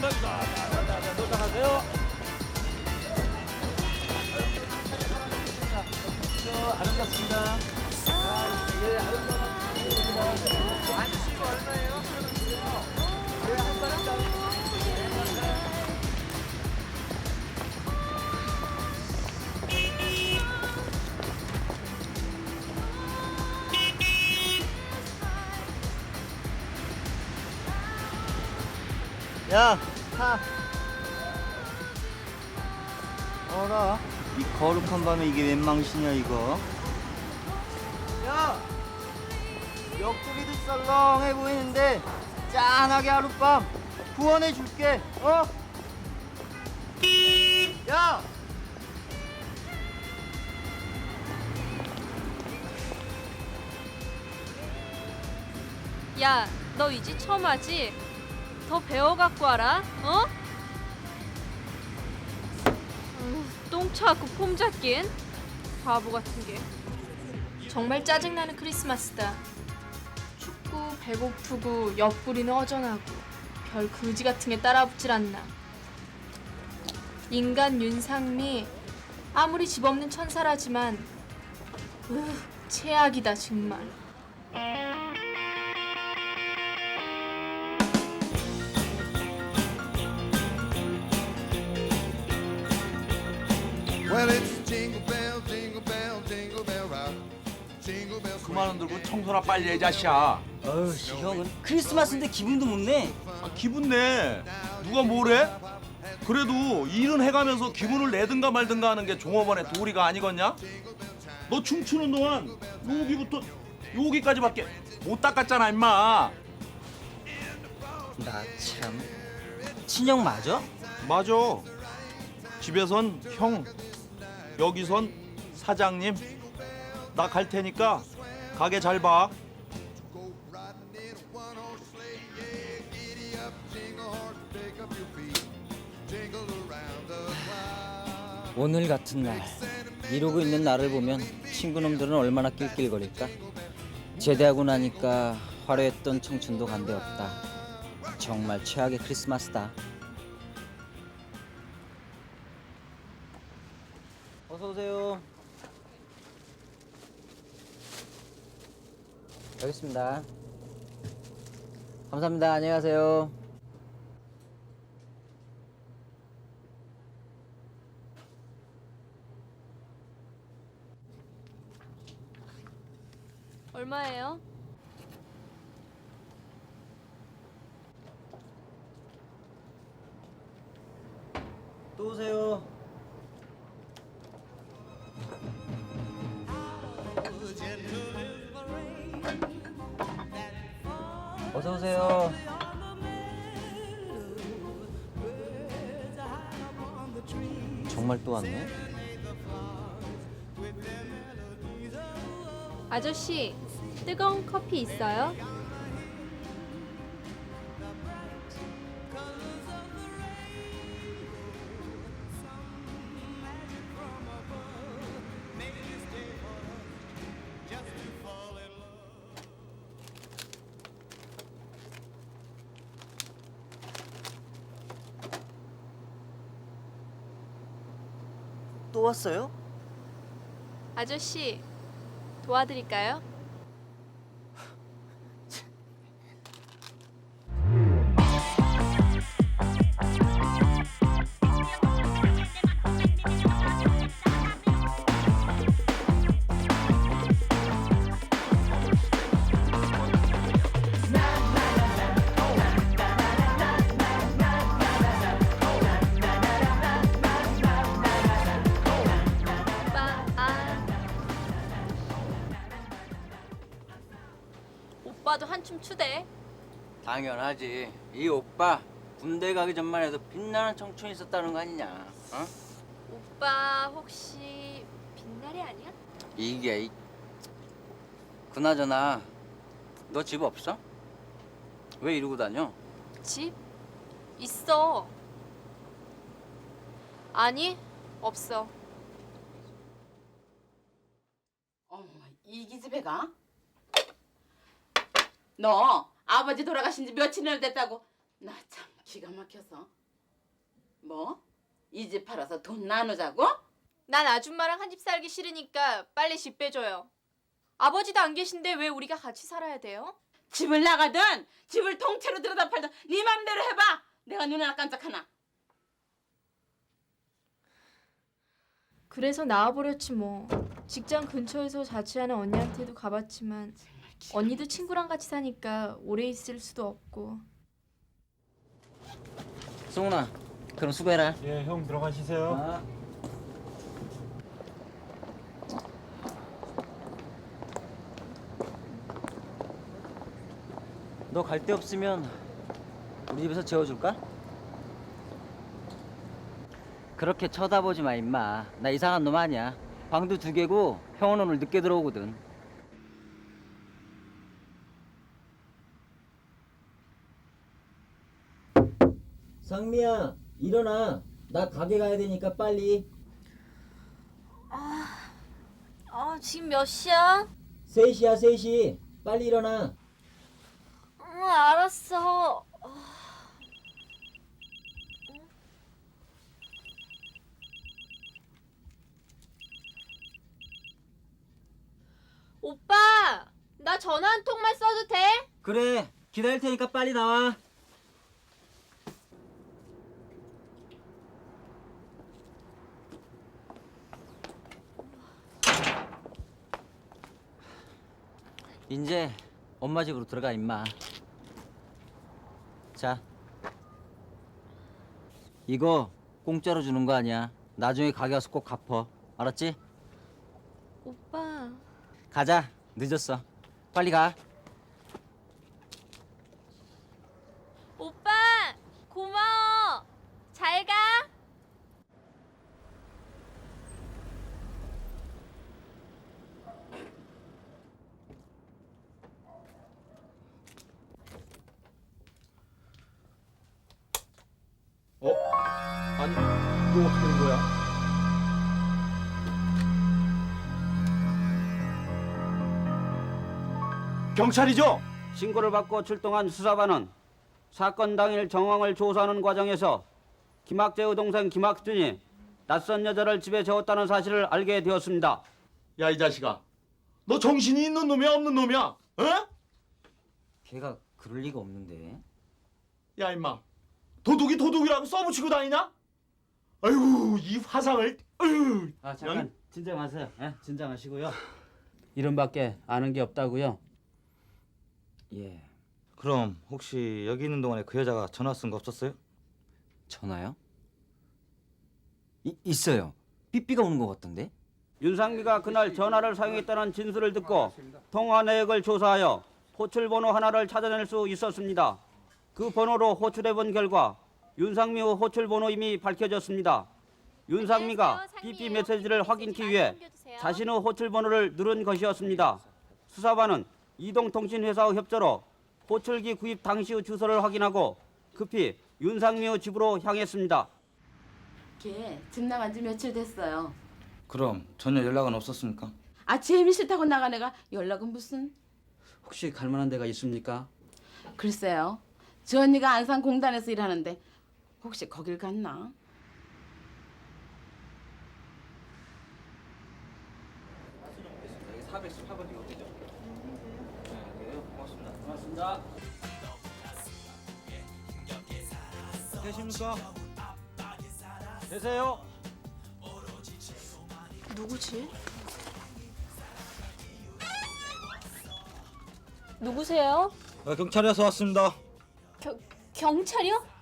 갑니다. 도착하세요. 아름답습니다. 예, 아름답습니다. 앉으시고 얼마예요? 타. 어라, 이 거룩한 밤에 이게 웬 망신이야 이거? 야, 옆구리도 썰렁해 보이는데 짠하게 하룻밤 구원해 줄게. 어? 야, 야, 너이집 처음 하지? 더 배워갖고 와라, 어? 어휴, 똥차고 폼 잡긴 바보 같은 게. 정말 짜증나는 크리스마스다. 춥고 배고프고 옆구리는 허전하고 별 그지 같은 게 따라붙질 않나. 인간 윤상미 아무리 집 없는 천사라지만 으 최악이다 정말. 들고 청소나 빨리 해 자식아. 씨, 형은 크리스마스인데 기분도 못 내. 아, 기분 내. 누가 뭐래? 그래도 일은 해가면서 기분을 내든가 말든가 하는 게 종업원의 도리가 아니겠냐? 너 춤추는 동안 여기부터 여기까지밖에 못 닦았잖아 임마. 나 참. 친형 맞아? 맞아. 집에선 형, 여기선 사장님. 나 갈 테니까 가게 잘 봐. 오늘 같은 날 이러고 있는 나를 보면 친구놈들은 얼마나 낄낄거릴까? 제대하고 나니까 화려했던 청춘도 간데 없다. 정말 최악의 크리스마스다. 어서 오세요. 여기 있습니다. 감사합니다. 안녕히 가세요. 얼마예요? 또 오세요. 어서 오세요. 정말 또 왔네. 아저씨, 뜨거운 커피 있어요? 또 왔어요? 아저씨, 도와드릴까요? 당연하지. 이 오빠 군대 가기 전만 해도 빛나는 청춘이 있었다는 거 아니냐? 어? 오빠 혹시 빛나리 아니야? 이게 이... 그나저나 너 집 없어? 왜 이러고 다녀? 집? 있어. 아니, 없어. 어머, 이 기집애 가? 너 아버지 돌아가신 지 며칠이나 됐다고 나 참 기가 막혀서 뭐? 이 집 팔아서 돈 나누자고? 난 아줌마랑 한 집 살기 싫으니까 빨리 집 빼줘요. 아버지도 안 계신데 왜 우리가 같이 살아야 돼요? 집을 나가든 집을 통째로 들여다 팔든 네 맘대로 해봐 내가 눈 하나 깜짝하나 그래서 나와버렸지 뭐. 직장 근처에서 자취하는 언니한테도 가봤지만 언니도 친구랑 같이 사니까 오래 있을 수도 없고. 송은아, 그럼 수고해라. 예, 형 들어가시세요. 아. 너 갈 데 없으면 우리 집에서 재워줄까? 그렇게 쳐다보지 마 임마 나 이상한 놈 아니야 방도 두 개고 형은 오늘 늦게 들어오거든 상미야 일어나 나 가게 가야 되니까 빨리 아 지금 몇 시야? 3시야 3시 빨리 일어나 응 알았어. 오빠! 나 전화 한 통만 써도 돼? 그래 기다릴 테니까 빨리 나와 이제 엄마 집으로 들어가 임마. 자. 이거 공짜로 주는 거 아니야. 나중에 가게 가서 꼭 갚어. 알았지? 오빠. 가자. 늦었어. 빨리 가 오빠 고마워. 잘 가. 어? 아니 이거 어떻게 된 거야? 경찰이죠? 신고를 받고 출동한 수사반은 사건 당일 정황을 조사하는 과정에서 김학재의 동생 김학준이 낯선 여자를 집에 재웠다는 사실을 알게 되었습니다. 야 이 자식아 너 정신이 있는 놈이야 없는 놈이야? 어? 걔가 그럴 리가 없는데 야 임마 도둑이 도둑이라고 써붙이고 다니냐? 아이고 이 화상을 아유 아 잠깐 진정하세요. 예, 진정하시고요. 이름밖에 아는 게 없다고요. 예 그럼 혹시 여기 있는 동안에 그 여자가 전화 쓴 거 없었어요? 전화요? 이, 있어요. 삐삐가 오는 것 같던데? 윤상미가 그날 전화를 사용했다는 진술을 듣고 통화 내역을 조사하여 호출 번호 하나를 찾아낼 수 있었습니다. 그 번호로 호출해 본 결과 윤상미의 호출 번호임이 밝혀졌습니다. 윤상미가 상미예요. 메시지를 삐삐 확인키 위해. 자신의 호출 번호를 누른 것이었습니다. 수사반은 이동통신회사의 협조로 호출기 구입 당시의 주소를 확인하고 급히 윤상미의 집으로 향했습니다. 걔 집 나간 지 며칠 됐어요 그럼 전혀 연락은 없었습니까? 아 재미 싫다고 나간 애가 연락은 무슨 혹시 갈 만한 데가 있습니까? 글쎄요 저 언니가 안산공단에서 일하는데 혹시 거길 갔나? 계십니까? 되세요. 누구지? 누구세요? 어, 경찰에서 왔습니다. 겨, 경찰이요?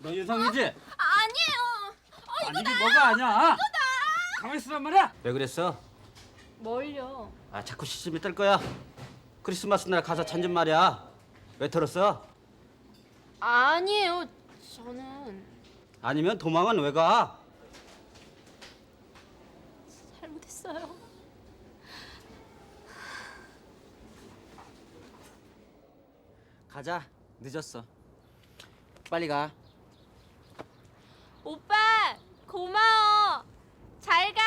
너 윤상미지? 아니에요. 아니 이게 뭐가 아니야? 가만히 있으란 말이야. 왜 그랬어? 뭘요? 아 자꾸 시집이 뜰 거야. 크리스마스 날 가서 잔좀 말이야. 왜 털었어? 아니에요. 저는 아니면 도망은 왜 가? 잘못했어요. 가자 늦었어 빨리 가 오빠 고마워. 잘 가.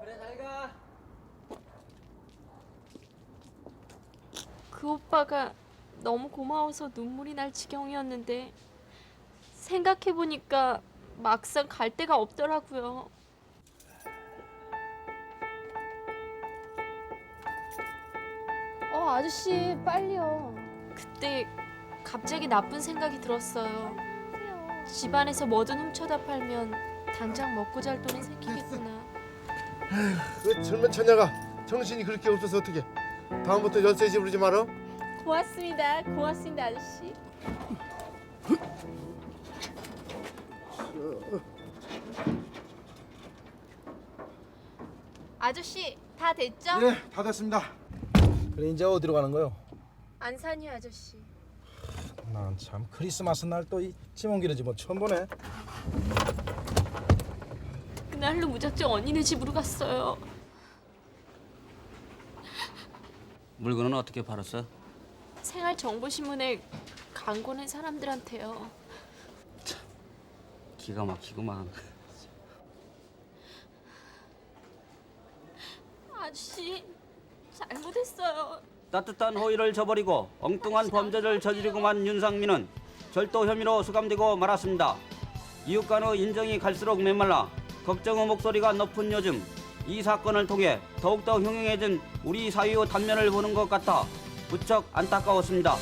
그래 잘 가. 그 오빠가 너무 고마워서 눈물이 날 지경이었는데 생각해 보니까 막상 갈 데가 없더라고요. 어 아저씨 빨리요. 그때 갑자기 나쁜 생각이 들었어요. 집안에서 뭐든 훔쳐다 팔면 당장 먹고 잘 돈이 생기겠구나. 그 젊은 처녀가 정신이 그렇게 없어서 어떻게? 다음부터 열쇠지 부르지 마라. 고맙습니다. 고맙습니다 아저씨. 아저씨 다 됐죠? 네, 다 됐습니다. 그래 이제 어디로 가는 거요? 안산이 아저씨. 난 참 크리스마스 날 또 이 지몽기는 집뭐 처음 보네. 그날로 무작정 언니네 집으로 갔어요. 물건은 어떻게 팔았어? 생활 정보 신문에 광고 낸 사람들한테요. 기가 막히구만. 아저씨 잘못했어요. 따뜻한 호의를 저버리고 엉뚱한 범죄를 저지르고만 윤상민은 절도 혐의로 수감되고 말았습니다. 이웃 간의 인정이 갈수록 메말라 걱정의 목소리가 높은 요즘 이 사건을 통해 더욱더 흉흉해진 우리 사회의 단면을 보는 것 같아 무척 안타까웠습니다.